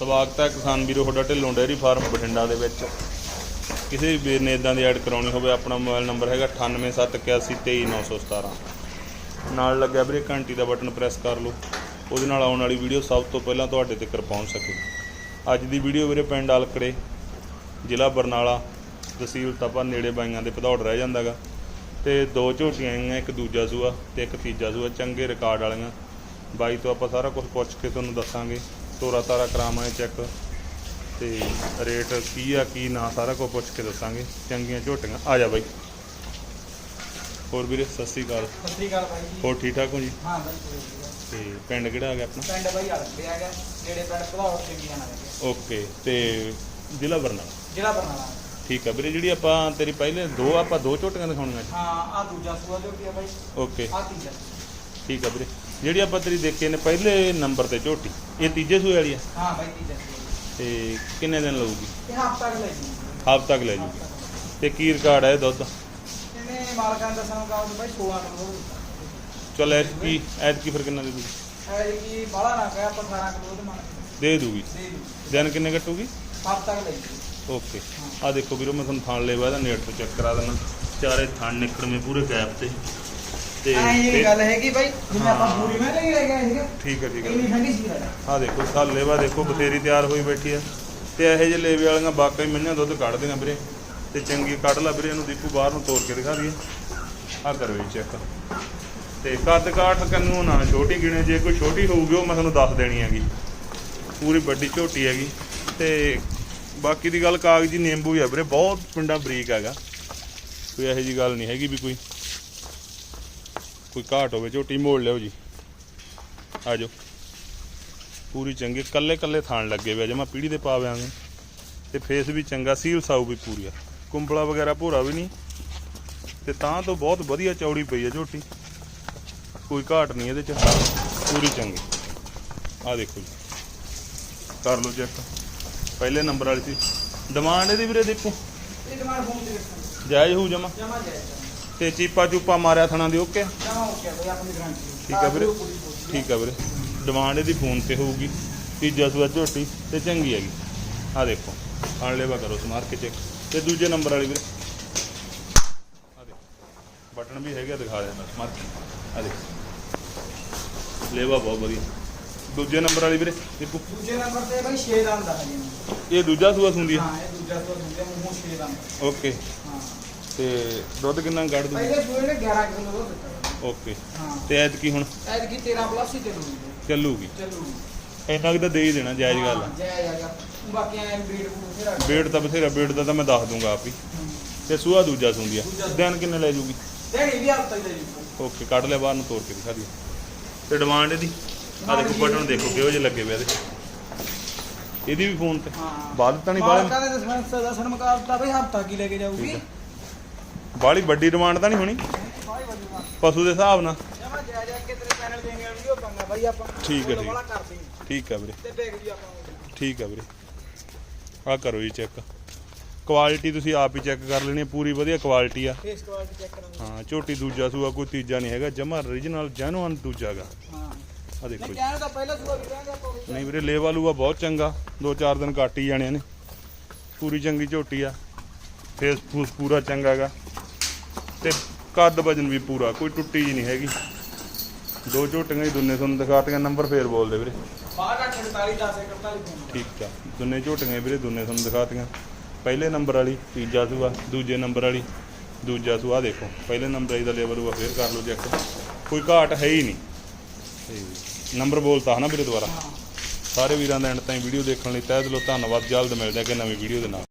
ਸਵਾਗਤ ਹੈ ਕਿਸਾਨ ਵੀਰੋ, ਤੁਹਾਡਾ ਢਿੱਲੋਂ ਡੇਅਰੀ ਫਾਰਮ ਬਠਿੰਡਾ ਦੇ ਵਿੱਚ। ਕਿਸੇ ਵੀ ਵੀਰ ਨੇ ਇਦਾਂ ਦੀ ਐਡ ਕਰਾਉਣੀ ਹੋਵੇ, ਆਪਣਾ ਮੋਬਾਈਲ ਨੰਬਰ ਹੈਗਾ 9871823917 ਨਾਲ ਲੱਗਿਆ ਵੀਰੇ, ਘੰਟੀ ਦਾ ਬਟਨ ਪ੍ਰੈਸ ਕਰ ਲਓ। ਉਹਦੇ ਨਾਲ ਆਉਣ ਵਾਲੀ ਵੀਡੀਓ ਸਭ ਤੋਂ ਪਹਿਲਾਂ ਤੁਹਾਡੇ ਤੱਕ ਪਹੁੰਚ ਸਕੇ। ਅੱਜ ਦੀ ਵੀਡੀਓ ਵੀਰੇ ਪਿੰਡ ਆਲਕੜੇ, ਜ਼ਿਲ੍ਹਾ ਬਰਨਾਲਾ, ਤਹਿਸੀਲ ਤਪਾ, ਨੇੜੇ ਬਾਈਆਂ ਦੇ ਭਦੌੜ ਰਹਿ ਜਾਂਦਾਗਾ। ਤੇ ਦੋ ਝੋਟੀਆਂ ਆਈਆਂ, ਇੱਕ ਦੂਜਾ ਸੂਆ ਤੇ ਇੱਕ ਤੀਜਾ ਸੂਆ, ਚੰਗੇ ਰਿਕਾਰਡ ਵਾਲੀਆਂ। ਬਾਈ ਤੋਂ ਆਪਾਂ ਸਾਰਾ ਕੁਝ ਪੁੱਛ ਕੇ ਤੁਹਾਨੂੰ ਦੱਸਾਂਗੇ। ਤੋਰਾ ਤਾਰਾ ਕਰਾਵਾਂਗੇ ਚੈੱਕ ਤੇ ਰੇਟ ਕੀ ਆ ਕੀ ਨਾ ਸਾਰਾ ਕੁਝ ਪੁੱਛ ਕੇ ਦੱਸਾਂਗੇ। ਚੰਗੀਆਂ ਝੋਟੀਆਂ। ਆ ਜਾ ਬਾਈ। ਹੋਰ ਵੀਰੇ ਸਤਿ ਸ਼੍ਰੀ ਅਕਾਲ। ਸਤਿ ਸ੍ਰੀ ਅਕਾਲ ਬਾਈ ਜੀ। ਹੋਰ ਠੀਕ ਠਾਕ ਹੋ ਜੀ? ਹਾਂ ਬਾਈ। ਤੇ ਪਿੰਡ ਕਿਹੜਾ ਆ ਗਿਆ ਆਪਣਾ? ਪਿੰਡ ਬਾਈ ਹਲਕੇ ਆ ਗਿਆ। ਨੇੜੇ ਪਿੰਡ ਭਦੌੜ ਚੰਗੀਆਂ ਨਾਲ। ਹੈਗੇ। ਓਕੇ ਤੇ ਜ਼ਿਲ੍ਹਾ ਬਰਨਾਲਾ? ਜ਼ਿਲ੍ਹਾ ਬਰਨਾਲਾ। ਠੀਕ ਆ ਵੀਰੇ ਜਿਹੜੀ ਆਪਾਂ ਤੇਰੀ ਪਹਿਲੇ ਦੋ ਆਪਾਂ ਦੋ ਝੋਟੀਆਂ ਦਿਖਾਉਣੀਆਂ ਹਾਂ ਆ ਦੂਜਾ ਸੂਆ ਕੀ ਆ ਬਾਈ। ਓਕੇ। ਆ ਤੀਜਾ। ਠੀਕ ਆ ਵੀਰੇ। ਜਿਹੜੀ ਆਪਾਂ ਤੇਰੀ ਦੇਖੀ ਨੇ ਪਹਿਲੇ ਨੰਬਰ ਤੇ ਝੋਟੀ ਇਹ ਤੀਜੇ ਸੂਏ ਵਾਲੀ ਆ? ਹਾਂ ਬਾਈ ਤੀਜਾ ਤੇ ਕਿੰਨੇ ਦਿਨ ਲਊਗੀ? ਇਹ ਹਫ਼ਤਾ ਕੁ ਲੈ ਜੀ ਹਾਫ ਤੱਕ ਲੈ ਜੂਗੀ। ਤੇ ਕੀ ਰਿਕਾਰਡ ਹੈ ਦੁੱਧ? ਇਹਨੇ ਮਾਲਕਾਂ ਦਾ ਸਾਨੂੰ ਕਹਾ ਬਾਈ 16 ਕਿਲੋ ਚਲ ਐਤਕੀ ਐਤਕੀ ਫਿਰ ਕਿੰਨਾ ਦੇ ਦੂਗੀ ਹੈ ਕਿ ਬਾਹਲਾ ਨਾ ਕਹਿ ਆਪਾਂ 18 ਕਿਲੋ ਦੇ ਮੰਨ ਦੇ ਦੂਗੀ ਦਿਨ ਕਿੰਨੇ ਕੱਟੂਗੀ? ਹਫ਼ਤਾ ਕੁ ਲੈ ਜੀ ਓਕੇ। ਆ ਦੇਖੋ ਵੀਰੋ ਮੈਂ ਤੁਹਾਨੂੰ ਥਾਣ ਲੈਵਾ ਇਹਦਾ ਨੇਟ ਤੋਂ ਚੈੱਕ ਕਰਾ ਦਿੰਦਾ। ਚਾਰੇ ਥਾਣ ਨਿਕਲਵੇਂ ਪੂਰੇ ਗੈਪ ਤੇ। ਤੇ ਇਹ ਗੱਲ ਹੈਗੀ ਬਾਈ ਜਿਵੇਂ ਆਪਾਂ। ਪੂਰੀ ਮੈਂ ਨਹੀਂ ਲੈ ਗਏ ਸੀਗੇ ਠੀਕ ਹੈ ਠੀਕ ਹੈ। ਇੰਨੀ ਠੰਡੀ ਸੀ ਲੈ ਆ ਦੇਖੋ ਸਾਲ ਲੇਵਾ ਦੇਖੋ ਬਥੇਰੀ ਤਿਆਰ ਹੋਈ ਬੈਠੀ ਆ। ਤੇ ਇਹੋ ਜਿਹੇ ਲੇਵੇ ਵਾਲੀਆਂ ਬਾਕੀ ਮਈਆਂ ਦੁੱਧ ਕੱਢਦੀਆਂ ਵੀਰੇ। ਤੇ ਚੰਗੀ ਕੱਢ ਲਾ ਵੀਰੇ ਇਹਨੂੰ ਦੀਪੂ ਬਾਹਰ ਨੂੰ ਤੋੜ ਕੇ ਦਿਖਾ ਦਈਏ। ਆ ਕਰੋ ਜੀ ਚੈੱਕ ਤੇ ਕੱਦ ਕਾਠ ਕੰਨੂ ਨਾ ਛੋਟੀ ਗਿਣੇ ਜੇ ਕੋਈ ਛੋਟੀ ਹੋਊਗੀ ਉਹ ਮੈਂ ਤੁਹਾਨੂੰ ਦੱਸ ਦੇਣੀ ਹੈਗੀ। ਪੂਰੀ ਵੱਡੀ ਝੋਟੀ ਹੈਗੀ। ਤੇ ਬਾਕੀ ਦੀ ਗੱਲ ਕਾਗਜ਼ੀ ਨਿੰਬੂ ਹੀ ਆ ਵੀਰੇ ਬਹੁਤ ਪਿੰਡਾ ਬਰੀਕ ਹੈਗਾ। ਕੋਈ ਇਹੋ ਜੀ ਗੱਲ ਨਹੀਂ ਹੈਗੀ ਵੀ ਕੋਈ। ਕੋਈ ਘਾਟ ਹੋਵੇ ਝੋਟੀ ਮੋੜ ਲਿਓ ਜੀ। ਆ ਜਾਓ। ਪੂਰੀ ਚੰਗੀ ਕੱਲੇ ਕੱਲੇ ਥਾਣ ਲੱਗੇ ਵੇ ਜਮਾ ਪੀੜੀ ਦੇ ਪਾਵਿਆਂਗੇ ਤੇ ਫੇਸ ਵੀ ਚੰਗਾ ਸੀਲ ਸਾਊ ਵੀ ਪੂਰੀ ਆ। ਕੁੰਬਲਾ ਵਗੈਰਾ ਭੋਰਾ ਵੀ ਨਹੀਂ। ਤੇ ਤਾਂ ਤੋਂ ਬਹੁਤ ਵਧੀਆ ਚੌੜੀ ਪਈ ਆ ਝੋਟੀ। ਕੋਈ ਘਾਟ ਨਹੀਂ ਇਹਦੇ ਚ। ਪੂਰੀ ਚੰਗੀ। ਆ ਦੇਖੋ ਜੀ। ਕਰ ਲਓ ਚੈੱਕ। ਪਹਿਲੇ ਨੰਬਰ ਵਾਲੀ ਸੀ। ਡਿਮਾਂਡ ਇਹਦੀ ਵੀਰੇ ਦੇਖੋ। ਇਹ ਡਿਮਾਂਡ ਫੋਨ ਤੇ ਜਾਇਜ਼ ਹੋਊ ਜਮਾ? ਜਮਾ ਜਾਏ ਤੇ ਚੀਪਾ ਚੂਪਾ ਮਾਰਿਆ ਥਣਾ ਦੇ ਓਕੇ? ਜਮਾ ਹੋ ਗਿਆ ਬਾਈ ਆਪਣੀ ਗਰੰਟੀ ਠੀਕ ਆ ਵੀਰੇ। ਠੀਕ ਆ ਵੀਰੇ। ਡਿਮਾਂਡ ਇਹਦੀ ਫੋਨ ਤੇ ਹੋਊਗੀ। ਤੀਜਾ ਸੂਆ ਝੋਟੀ ਤੇ ਚੰਗੀ ਹੈਗੀ। ਆ ਦੇਖੋ ਆਣ ਲੈਵਾ ਕਰੋ ਸਮਾਰ ਕੇ ਚੈੱਕ। ਤੇ ਦੂਜੇ ਨੰਬਰ ਵਾਲੀ ਵੀਰੇ। ਆ ਦੇਖੋ ਬਟਨ ਵੀ ਹੈਗਾ ਦਿਖਾ ਦਿੰਦਾ ਸਮਾਰ ਕੇ। ਆ ਦੇਖੋ। ਲੇਵਾ ਬਹੁਤ ਵਧੀਆ। ਦੂਜੇ ਨੰਬਰ ਵਾਲੀ ਵੀਰੇ ਦੇਖੋ। ਦੂਜੇ ਨੰਬਰ ਤੇ ਬਾਈ 6 ਦਾ ਹੁੰਦਾ ਹੈ ਇਹ ਦੂਜਾ ਸੂਆ ਸੁੰਦੀ ਹੈ। ਹਾਂ ਇਹ ਦੂਜਾ ਸੂਆ ਦੂਜੇ ਮੂੰਹ 6 ਦਾ ਹੁੰਦਾ ਓਕੇ। ਹਾਂ। ਤੇ ਦੁੱਧ ਕਿੰਨਾ ਕੱਢ ਦੂ ਪਹਿਲੇ ਸੂਏ ਨੇ 11 ਕਿਲੋ ਦੁੱਧ ਦਿੱਤਾ। ਓਕੇ। ਹਾਂ। ਤੇ ਐਤਕੀ ਹੁਣ? ਐਤਕੀ 13 ਪਲੱਸ ਹੀ ਚੱਲੂਗੀ। ਚੱਲੂਗੀ। ਚੱਲੂਗੀ। ਇੰਨਾ ਕੁ ਤਾਂ ਦੇ ਹੀ ਦੇਣਾ ਜਾਇਜ਼ ਗੱਲ ਆ। ਜੈ ਜੈ ਜੈ ਬਾਕੀ ਐ ਬਰੀਡ ਬੂਡ ਫੇਰ ਬੇੜ ਤਾਂ ਬਥੇਰਾ ਬੇੜ ਦਾ ਤਾਂ ਮੈਂ ਦੱਸ ਦੂੰਗਾ ਆਪ ਹੀ। ਤੇ ਸੂਆ ਦੂਜਾ ਸੁੰਦੀ ਆ ਦੂਜਾ। ਦਿਨ ਕਿੰਨੇ ਲੈ ਜੂਗੀ? ਦੇਣੀ ਵੀ ਹਫਤਾ ਹੀ ਦੇ ਜੀ ਓਕੇ ਕੱਢ ਲਿਆ ਬਾਹਰ ਨੂੰ ਤੋੜ ਕੇ ਦਿਖਾ ਦਿਓ। ਤੇ ਡਿਮਾਂਡ ਇਹਦੀ? ਆ ਦੇਖੋ ਬਟਨ ਦੇਖੋ ਕਿਹੋ ਜਿਹੇ ਲੱਗੇ ਪਏ ਇਹਦੇ। ਇਹਦੀ ਵੀ ਫੋਨ ਤੇ। ਹਾਂ। ਬਾਅਦ ਤਾਂ ਨਹੀਂ ਮਾਲਕਾਂ ਦੇ ਮੁਕਾਬਲਾ ਬਈ ਹਫਤਾ ਕੀ ਲੈ ਕੇ ਜਾਊਗੀ। ਠੀਕ ਬਾਲੀ ਵੱਡੀ ਡਿਮਾਂਡ ਤਾਂ ਨਹੀਂ ਹੋਣੀ? ਪਸ਼ੂ ਦੇ ਹਿਸਾਬ ਨਾਲ। ਜੈ ਜੈ ਠੀਕ ਹੈ, ਠੀਕ। ਹਾਂ ਠੀਕ ਆ ਵੀਰੇ। ਠੀਕ ਆ ਵੀਰੇ। ਆ ਕਰੋ ਜੀ ਚੈੱਕ ਕੁਆਲਿਟੀ ਤੁਸੀਂ ਆਪ ਹੀ ਚੈੱਕ ਕਰ ਲੈਣੀ ਹੈ, ਪੂਰੀ ਵਧੀਆ ਕੁਆਲਿਟੀ ਆ। ਫੇਸ ਕੁਆਲਿਟੀ ਚੈੱਕ ਕਰਾਂਗੇ। ਹਾਂ ਝੋਟੀ ਦੂਜਾ ਸੂਆ ਕੋਈ ਤੀਜਾ ਨਹੀਂ ਹੈਗਾ ਜਮਾ origignal ਜੈਨੂਅਨ ਦੂਜਾ ਗਾ। ਹਾਂ ਆ ਦੇਖੋ ਜੀ। ਕਹਿਣ ਪਹਿਲਾ ਸੂਆ ਵੀ ਉਹੀ ਨਹੀਂ ਵੀਰੇ ਲੇਵਾ ਲੂਆ ਬਹੁਤ ਚੰਗਾ। ਦੋ ਚਾਰ ਦਿਨ ਕੱਟ ਹੀ ਜਾਣੇ ਨੇ। ਪੂਰੀ ਚੰਗੀ ਝੋਟੀ ਆ। ਫੇਸ ਫੂਸ ਪੂਰਾ ਚੰਗਾ ਗਾ। ਤੇ ਕੱਦ ਵਜਨ ਵੀ ਪੂਰਾ ਕੋਈ ਟੁੱਟੀ ਜੀ ਨਹੀਂ ਹੈਗੀ। ਦੋ ਝੋਟੀਆਂ ਹੀ ਦੁੰਨੇ ਤੁਹਾਨੂੰ ਦਿਖਾਤੀਆਂ ਨੰਬਰ ਫੇਰ ਬੋਲਦੇ ਵੀਰੇ। 6248 10 41 ਫੋਨ ਠੀਕ ਆ ਦੁੰਨੇ ਝੋਟੀਆਂ ਵੀਰੇ ਦੁੰਨੇ ਤੁਹਾਨੂੰ ਦਿਖਾਤੀਆਂ। ਪਹਿਲੇ ਨੰਬਰ ਵਾਲੀ ਤੀਜਾ ਸੂਆ ਦੂਜੇ ਨੰਬਰ ਵਾਲੀ ਦੂਜਾ ਸੂਆ ਦੇਖੋ ਪਹਿਲੇ ਨੰਬਰ ਵਾਲੀ ਦਾ ਲੇਵਲ ਹੋਆ ਫੇਰ ਕਰ ਲਓ ਚੈੱਕ ਕੋਈ ਘਾਟ ਹੈ ਹੀ ਨਹੀਂ। ਨੰਬਰ ਬੋਲਤਾ ਹਨਾ ਵੀਰੇ ਦੁਬਾਰਾ। ਸਾਰੇ ਵੀਰਾਂ ਦਾ ਐਂਡ ਤਾਈਂ ਵੀਡੀਓ ਦੇਖਣ ਲਈ ਤਹਿ ਦਿਲੋਂ ਧੰਨਵਾਦ ਜਲਦ ਮਿਲਦੇ ਹਾਂ ਕਿ ਨਵੀਂ ਵੀਡੀਓ ਦੇ ਨਾਲ।